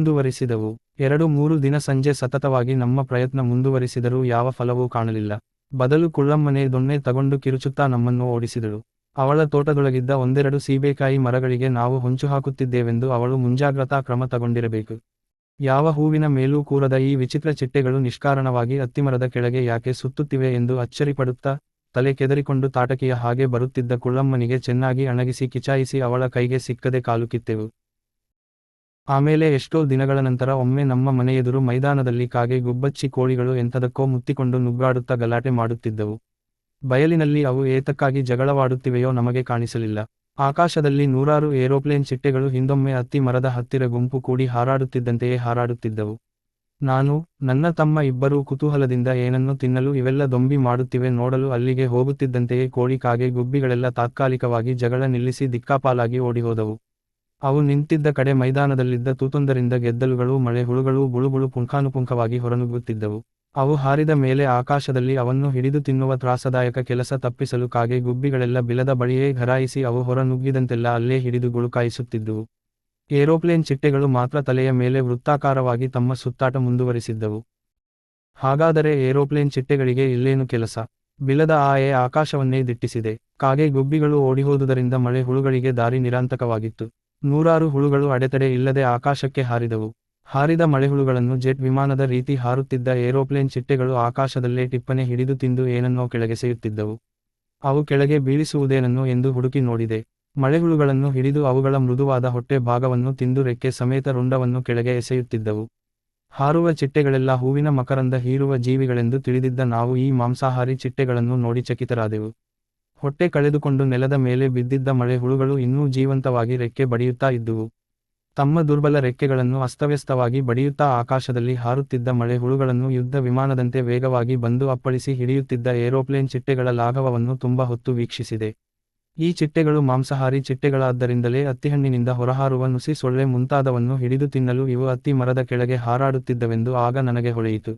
ಮುಂದುವರಿಸಿದವು. ಎರಡು ಮೂರು ದಿನ ಸಂಜೆ ಸತತವಾಗಿ ನಮ್ಮ ಪ್ರಯತ್ನ ಮುಂದುವರಿಸಿದರೂ ಯಾವ ಫಲವೂ ಕಾಣಲಿಲ್ಲ. ಬದಲು ಕುಳ್ಳಮ್ಮನೆ ದೊಣ್ಣೆ ತಗೊಂಡು ಕಿರುಚುತ್ತಾ ನಮ್ಮನ್ನು ಓಡಿಸಿದಳು. ಅವಳ ತೋಟದೊಳಗಿದ್ದ ಒಂದೆರಡು ಸೀಬೆಕಾಯಿ ಮರಗಳಿಗೆ ನಾವು ಹೊಂಚು ಹಾಕುತ್ತಿದ್ದೇವೆಂದು ಅವಳು ಮುಂಜಾಗ್ರತಾ ಕ್ರಮ ತಗೊಂಡಿರಬೇಕು. ಯಾವ ಹೂವಿನ ಮೇಲೂ ಕೂರದ ಈ ವಿಚಿತ್ರ ಚಿಟ್ಟೆಗಳು ನಿಷ್ಕಾರಣವಾಗಿ ಅತ್ತಿಮರದ ಕೆಳಗೆ ಯಾಕೆ ಸುತ್ತುತ್ತಿವೆ ಎಂದು ಅಚ್ಚರಿಪಡುತ್ತಾ ತಲೆ ಕೆದರಿಕೊಂಡು ತಾಟಕಿಯ ಹಾಗೆ ಬರುತ್ತಿದ್ದ ಕುಳ್ಳಮ್ಮನಿಗೆ ಚೆನ್ನಾಗಿ ಅಣಗಿಸಿ ಕಿಚಾಯಿಸಿ ಅವಳ ಕೈಗೆ ಸಿಕ್ಕದೆ ಕಾಲು ಕಿತ್ತೆವು. ಆಮೇಲೆ ಎಷ್ಟೋ ದಿನಗಳ ನಂತರ ಒಮ್ಮೆ ನಮ್ಮ ಮನೆಯೆದುರು ಮೈದಾನದಲ್ಲಿ ಕಾಗೆ ಗುಬ್ಬಚ್ಚಿ ಕೋಳಿಗಳು ಎಂಥದಕ್ಕೋ ಮುತ್ತಿಕೊಂಡು ನುಗ್ಗಾಡುತ್ತಾ ಗಲಾಟೆ ಮಾಡುತ್ತಿದ್ದವು. ಬಯಲಿನಲ್ಲಿ ಅವು ಏತಕ್ಕಾಗಿ ಜಗಳವಾಡುತ್ತಿವೆಯೋ ನಮಗೆ ಕಾಣಿಸಲಿಲ್ಲ. ಆಕಾಶದಲ್ಲಿ ನೂರಾರು ಏರೋಪ್ಲೇನ್ ಚಿಟ್ಟೆಗಳು ಹಿಂದೊಮ್ಮೆ ಅತ್ತಿ ಮರದ ಹತ್ತಿರ ಗುಂಪು ಕೂಡಿ ಹಾರಾಡುತ್ತಿದ್ದಂತೆಯೇ ಹಾರಾಡುತ್ತಿದ್ದವು. ನಾನು, ನನ್ನ ತಮ್ಮ ಇಬ್ಬರೂ ಕುತೂಹಲದಿಂದ ಏನನ್ನು ತಿನ್ನಲು ಇವೆಲ್ಲ ದೊಂಬಿ ಮಾಡುತ್ತಿವೆ ನೋಡಲು ಅಲ್ಲಿಗೆ ಹೋಗುತ್ತಿದ್ದಂತೆಯೇ ಕೋಳಿ ಕಾಗೆ ಗುಬ್ಬಿಗಳೆಲ್ಲ ತಾತ್ಕಾಲಿಕವಾಗಿ ಜಗಳ ನಿಲ್ಲಿಸಿ ದಿಕ್ಕಾಪಾಲಾಗಿ ಓಡಿಹೋದವು. ಅವು ನಿಂತಿದ್ದ ಕಡೆ ಮೈದಾನದಲ್ಲಿದ್ದ ತೂತೊಂದರಿಂದ ಗೆದ್ದಲುಗಳು, ಮಳೆ ಹುಳುಗಳು, ಬುಳುಬುಳು ಪುಂಖಾನುಪುಂಖವಾಗಿ ಹೊರನುಗ್ಗುತ್ತಿದ್ದವು. ಅವು ಹಾರಿದ ಮೇಲೆ ಆಕಾಶದಲ್ಲಿ ಅವನ್ನು ಹಿಡಿದು ತಿನ್ನುವ ತ್ರಾಸದಾಯಕ ಕೆಲಸ ತಪ್ಪಿಸಲು ಕಾಗೆ ಗುಬ್ಬಿಗಳೆಲ್ಲ ಬಿಲದ ಬಳಿಯೇ ಘರಾಯಿಸಿ ಅವು ಹೊರ ನುಗ್ಗಿದಂತೆಲ್ಲ ಅಲ್ಲೇ ಹಿಡಿದು ಗುಳುಕಾಯಿಸುತ್ತಿದ್ದುವು. ಏರೋಪ್ಲೇನ್ ಚಿಟ್ಟೆಗಳು ಮಾತ್ರ ತಲೆಯ ಮೇಲೆ ವೃತ್ತಾಕಾರವಾಗಿ ತಮ್ಮ ಸುತ್ತಾಟ ಮುಂದುವರಿಸಿದ್ದವು. ಹಾಗಾದರೆ ಏರೋಪ್ಲೇನ್ ಚಿಟ್ಟೆಗಳಿಗೆ ಇಲ್ಲೇನು ಕೆಲಸ? ಬಿಲದ ಆಯೆ ಆಕಾಶವನ್ನೇ ದಿಟ್ಟಿಸಿದೆ. ಕಾಗೆ ಗುಬ್ಬಿಗಳು ಓಡಿಹೋದುದರಿಂದ ಮಳೆ ಹುಳುಗಳಿಗೆ ದಾರಿ ನಿರಾಂತಕವಾಗಿತ್ತು. ನೂರಾರು ಹುಳುಗಳು ಅಡೆತಡೆ ಇಲ್ಲದೆ ಆಕಾಶಕ್ಕೆ ಹಾರಿದವು. ಹಾರಿದ ಮಳೆಹುಳುಗಳನ್ನು ಜೆಟ್ ವಿಮಾನದ ರೀತಿ ಹಾರುತ್ತಿದ್ದ ಏರೋಪ್ಲೇನ್ ಚಿಟ್ಟೆಗಳು ಆಕಾಶದಲ್ಲೇ ಟಿಪ್ಪನೆ ಹಿಡಿದು ತಿಂದು ಏನನ್ನೋ ಕೆಳಗೆಸೆಯುತ್ತಿದ್ದವು ಅವು ಕೆಳಗೆ ಬೀಳಿಸುವುದೇನನ್ನು ಎಂದು ಹುಡುಕಿ ನೋಡಿದೆ. ಮಳೆಹುಳುಗಳನ್ನು ಹಿಡಿದು ಅವುಗಳ ಮೃದುವಾದ ಹೊಟ್ಟೆ ಭಾಗವನ್ನು ತಿಂದು ರೆಕ್ಕೆ ಸಮೇತ ರುಂಡವನ್ನು ಕೆಳಗೆ ಎಸೆಯುತ್ತಿದ್ದವು. ಹಾರುವ ಚಿಟ್ಟೆಗಳೆಲ್ಲ ಹೂವಿನ ಮಕರಂದ ಹೀರುವ ಜೀವಿಗಳೆಂದು ತಿಳಿದಿದ್ದ ನಾವು ಈ ಮಾಂಸಾಹಾರಿ ಚಿಟ್ಟೆಗಳನ್ನು ನೋಡಿ ಚಕಿತರಾದೆವು. ಹೊಟ್ಟೆ ಕಳೆದುಕೊಂಡು ನೆಲದ ಮೇಲೆ ಬಿದ್ದಿದ್ದ ಮಳೆ ಹುಳುಗಳು ಇನ್ನೂ ಜೀವಂತವಾಗಿ ರೆಕ್ಕೆ ಬಡಿಯುತ್ತಾ ಇದ್ದುವು. ತಮ್ಮ ದುರ್ಬಲ ರೆಕ್ಕೆಗಳನ್ನು ಅಸ್ತವ್ಯಸ್ತವಾಗಿ ಬಡಿಯುತ್ತಾ ಆಕಾಶದಲ್ಲಿ ಹಾರುತ್ತಿದ್ದ ಮಳೆ ಹುಳುಗಳನ್ನು ಯುದ್ಧ ವಿಮಾನದಂತೆ ವೇಗವಾಗಿ ಬಂದು ಅಪ್ಪಳಿಸಿ ಹಿಡಿಯುತ್ತಿದ್ದ ಏರೋಪ್ಲೇನ್ ಚಿಟ್ಟೆಗಳ ಲಾಘವವನ್ನು ತುಂಬ ಹೊತ್ತು ವೀಕ್ಷಿಸಿದೆ. ಈ ಚಿಟ್ಟೆಗಳು ಮಾಂಸಾಹಾರಿ ಚಿಟ್ಟೆಗಳಾದ್ದರಿಂದಲೇ ಅತ್ತಿಹಣ್ಣಿನಿಂದ ಹೊರಹಾರುವ ನುಸಿ ಸೊಳ್ಳೆ ಮುಂತಾದವನ್ನು ಹಿಡಿದು ತಿನ್ನಲು ಇವು ಅತ್ತಿ ಮರದ ಕೆಳಗೆ ಹಾರಾಡುತ್ತಿದ್ದವೆಂದು ಆಗ ನನಗೆ ಹೊಳೆಯಿತು.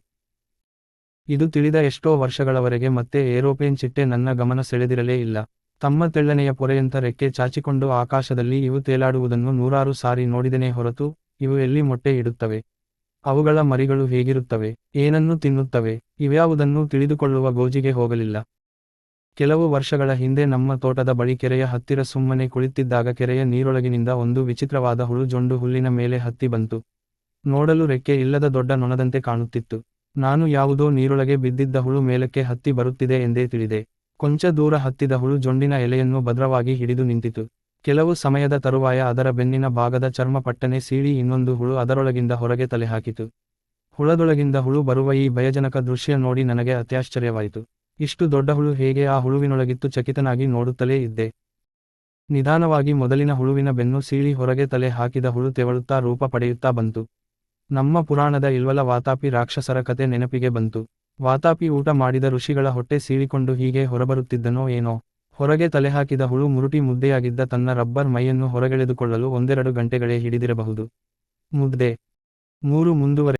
ಇದು ತಿಳಿದ ಎಷ್ಟೋ ವರ್ಷಗಳವರೆಗೆ ಮತ್ತೆ ಏರೋಪ್ಲೇನ್ ಚಿಟ್ಟೆ ನನ್ನ ಗಮನ ಸೆಳೆದಿರಲೇ ಇಲ್ಲ. ತಮ್ಮ ತೆಳ್ಳನೆಯ ಪೊರೆಯಂತ ರೆಕ್ಕೆ ಚಾಚಿಕೊಂಡು ಆಕಾಶದಲ್ಲಿ ಇವು ತೇಲಾಡುವುದನ್ನು ನೂರಾರು ಸಾರಿ ನೋಡಿದನೇ ಹೊರತು, ಇವು ಎಲ್ಲಿ ಮೊಟ್ಟೆ ಇಡುತ್ತವೆ? ಅವುಗಳ ಮರಿಗಳು ಹೇಗಿರುತ್ತವೆ? ಏನನ್ನು ತಿನ್ನುತ್ತವೆ? ಇವ್ಯಾವುದನ್ನು ತಿಳಿದುಕೊಳ್ಳುವ ಗೋಜಿಗೆ ಹೋಗಲಿಲ್ಲ. ಕೆಲವು ವರ್ಷಗಳ ಹಿಂದೆ ನಮ್ಮ ತೋಟದ ಬಳಿ ಕೆರೆಯ ಹತ್ತಿರ ಸುಮ್ಮನೆ ಕುಳಿತಿದ್ದಾಗ ಕೆರೆಯ ನೀರೊಳಗಿನಿಂದ ಒಂದು ವಿಚಿತ್ರವಾದ ಹುಳು ಜೊಂಡು ಹುಲ್ಲಿನ ಮೇಲೆ ಹತ್ತಿ ಬಂತು. ನೋಡಲು ರೆಕ್ಕೆ ಇಲ್ಲದ ದೊಡ್ಡ ನೊಣದಂತೆ ಕಾಣುತ್ತಿತ್ತು. ನಾನು ಯಾವುದೋ ನೀರೊಳಗೆ ಬಿದ್ದಿದ್ದ ಹುಳು ಮೇಲಕ್ಕೆ ಹತ್ತಿ ಬರುತ್ತಿದೆ ಎಂದೇ ತಿಳಿದೆ. ಕೊಂಚ ದೂರ ಹತ್ತಿದ ಹುಳು ಜೊಂಡಿನ ಎಲೆಯನ್ನು ಭದ್ರವಾಗಿ ಹಿಡಿದು ನಿಂತಿತು. ಕೆಲವು ಸಮಯದ ತರುವಾಯ ಅದರ ಬೆನ್ನಿನ ಭಾಗದ ಚರ್ಮ ಪಟ್ಟನೆ ಸೀಳಿ ಇನ್ನೊಂದು ಹುಳು ಅದರೊಳಗಿಂದ ಹೊರಗೆ ತಲೆ ಹಾಕಿತು ಹುಳದೊಳಗಿಂದ ಹುಳು ಬರುವ ಈ ಭಯಜನಕ ದೃಶ್ಯ ನೋಡಿ ನನಗೆ ಅತ್ಯಾಶ್ಚರ್ಯವಾಯಿತು. ಇಷ್ಟು ದೊಡ್ಡ ಹುಳು ಹೇಗೆ ಆ ಹುಳುವಿನೊಳಗಿತ್ತು ಚಕಿತನಾಗಿ ನೋಡುತ್ತಲೇ ಇದ್ದೆ. ನಿಧಾನವಾಗಿ ಮೊದಲಿನ ಹುಳುವಿನ ಬೆನ್ನು ಸೀಳಿ ಹೊರಗೆ ತಲೆ ಹಾಕಿದ ಹುಳು ತೆವಳುತ್ತಾ ರೂಪ ಪಡೆಯುತ್ತಾ ಬಂತು. ನಮ್ಮ ಪುರಾಣದ ಇಲ್ವಲ ವಾತಾಪಿ ರಾಕ್ಷಸರ ಕತೆ ನೆನಪಿಗೆ ಬಂತು. ವಾತಾಪಿ ಊಟ ಮಾಡಿದ ಋಷಿಗಳ ಹೊಟ್ಟೆ ಸೀಳಿಕೊಂಡು ಹೀಗೆ ಹೊರಬರುತ್ತಿದ್ದನೋ ಏನೋ. ಹೊರಗೆ ತಲೆ ಹಾಕಿದ ಹುಳು ಮುರುಟಿ ಮುದ್ದೆಯಾಗಿದ್ದ ತನ್ನ ರಬ್ಬರ್ ಮೈಯನ್ನು ಹೊರಗೆಳೆದುಕೊಳ್ಳಲು ಒಂದೆರಡು ಗಂಟೆಗಳೇ ಹಿಡಿದಿರಬಹುದು. ಮುದ್ದೆ ಮೂರು ಮುಂದುವರೆ